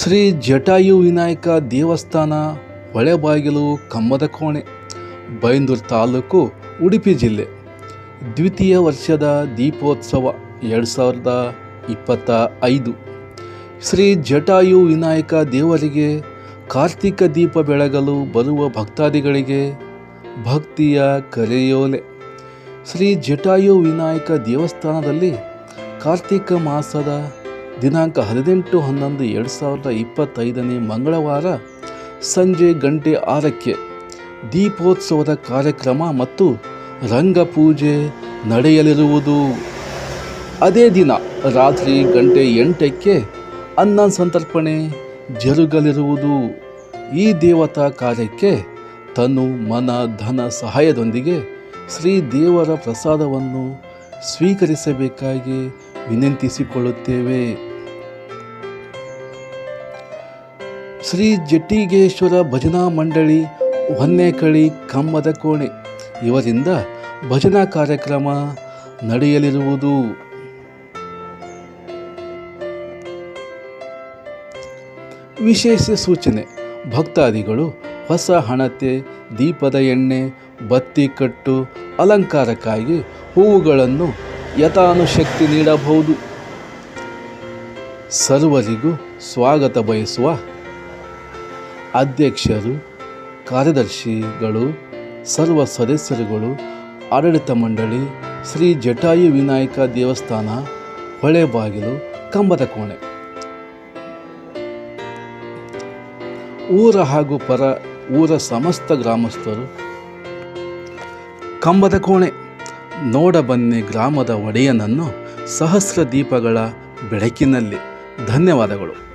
ಶ್ರೀ ಜಟಾಯು ವಿನಾಯಕ ದೇವಸ್ಥಾನ ಹೊಳೆಬಾಗಿಲು ಕಮ್ಮದ ಕೋಣೆ, ಬೈಂದೂರು ತಾಲೂಕು ಉಡುಪಿ ಜಿಲ್ಲೆ. ದ್ವಿತೀಯ ವರ್ಷದ ದೀಪೋತ್ಸವ ಎರಡು ಸಾವಿರದ ಇಪ್ಪತ್ತ ಐದು. ಶ್ರೀ ಜಟಾಯು ವಿನಾಯಕ ದೇವರಿಗೆ ಕಾರ್ತಿಕ ದೀಪ ಬೆಳಗಲು ಬರುವ ಭಕ್ತಾದಿಗಳಿಗೆ ಭಕ್ತಿಯ ಕರೆಯೋಲೆ. ಶ್ರೀ ಜಟಾಯು ವಿನಾಯಕ ದೇವಸ್ಥಾನದಲ್ಲಿ ಕಾರ್ತಿಕ ಮಾಸದ ದಿನಾಂಕ ಹದಿನೆಂಟು ಹನ್ನೊಂದು ಎರಡು ಸಾವಿರದ ಇಪ್ಪತ್ತೈದನೇ ಮಂಗಳವಾರ ಸಂಜೆ ಗಂಟೆ ಆರಕ್ಕೆ ದೀಪೋತ್ಸವದ ಕಾರ್ಯಕ್ರಮ ಮತ್ತು ರಂಗಪೂಜೆ ನಡೆಯಲಿರುವುದು. ಅದೇ ದಿನ ರಾತ್ರಿ ಗಂಟೆ ಎಂಟಕ್ಕೆ ಅನ್ನ ಸಂತರ್ಪಣೆ ಜರುಗಲಿರುವುದು. ಈ ದೇವತಾ ಕಾರ್ಯಕ್ಕೆ ತನು ಮನ, ಧನ ಸಹಾಯದೊಂದಿಗೆ ಶ್ರೀ ದೇವರ ಪ್ರಸಾದವನ್ನು ಸ್ವೀಕರಿಸಬೇಕಾಗಿ ವಿನಂತಿಸಿಕೊಳ್ಳುತ್ತೇವೆ. ಶ್ರೀ ಜಟ್ಟಿಗೇಶ್ವರ ಭಜನಾ ಮಂಡಳಿ ಹೊನ್ನೇಕಳಿ ಕಮ್ಮದ ಕೋಣೆ. ಇವರಿಂದ ಭಜನಾ ಕಾರ್ಯಕ್ರಮ ನಡೆಯಲಿರುವುದು. ವಿಶೇಷ ಸೂಚನೆ. ಭಕ್ತಾದಿಗಳು ಹೊಸ ಹಣತೆ, ದೀಪದ ಎಣ್ಣೆ, ಬತ್ತಿ ಕಟ್ಟು, ಅಲಂಕಾರಕ್ಕಾಗಿ ಹೂವುಗಳನ್ನು ಯಥಾನುಶಕ್ತಿ ನೀಡಬಹುದು. ಸರ್ವರಿಗೂ ಸ್ವಾಗತ ಬಯಸುವ ಅಧ್ಯಕ್ಷರು, ಕಾರ್ಯದರ್ಶಿಗಳು, ಸರ್ವ ಸದಸ್ಯರುಗಳು, ಆಡಳಿತ ಮಂಡಳಿ, ಶ್ರೀ ಜಟಾಯು ವಿನಾಯಕ ದೇವಸ್ಥಾನ, ಹೊಳೆಬಾಗಿಲು, ಕಂಬದ ಕೋಣೆ. ಊರ ಹಾಗೂ ಪರ, ಊರ ಸಮಸ್ತ ಗ್ರಾಮಸ್ಥರು ಕಂಬದ ಕೋಣೆ. ನೋಡಬನ್ನಿ ಗ್ರಾಮದ ಒಡೆಯನನ್ನು ಸಹಸ್ರ ದೀಪಗಳ ಬೆಳಕಿನಲ್ಲಿ. ಧನ್ಯವಾದಗಳು.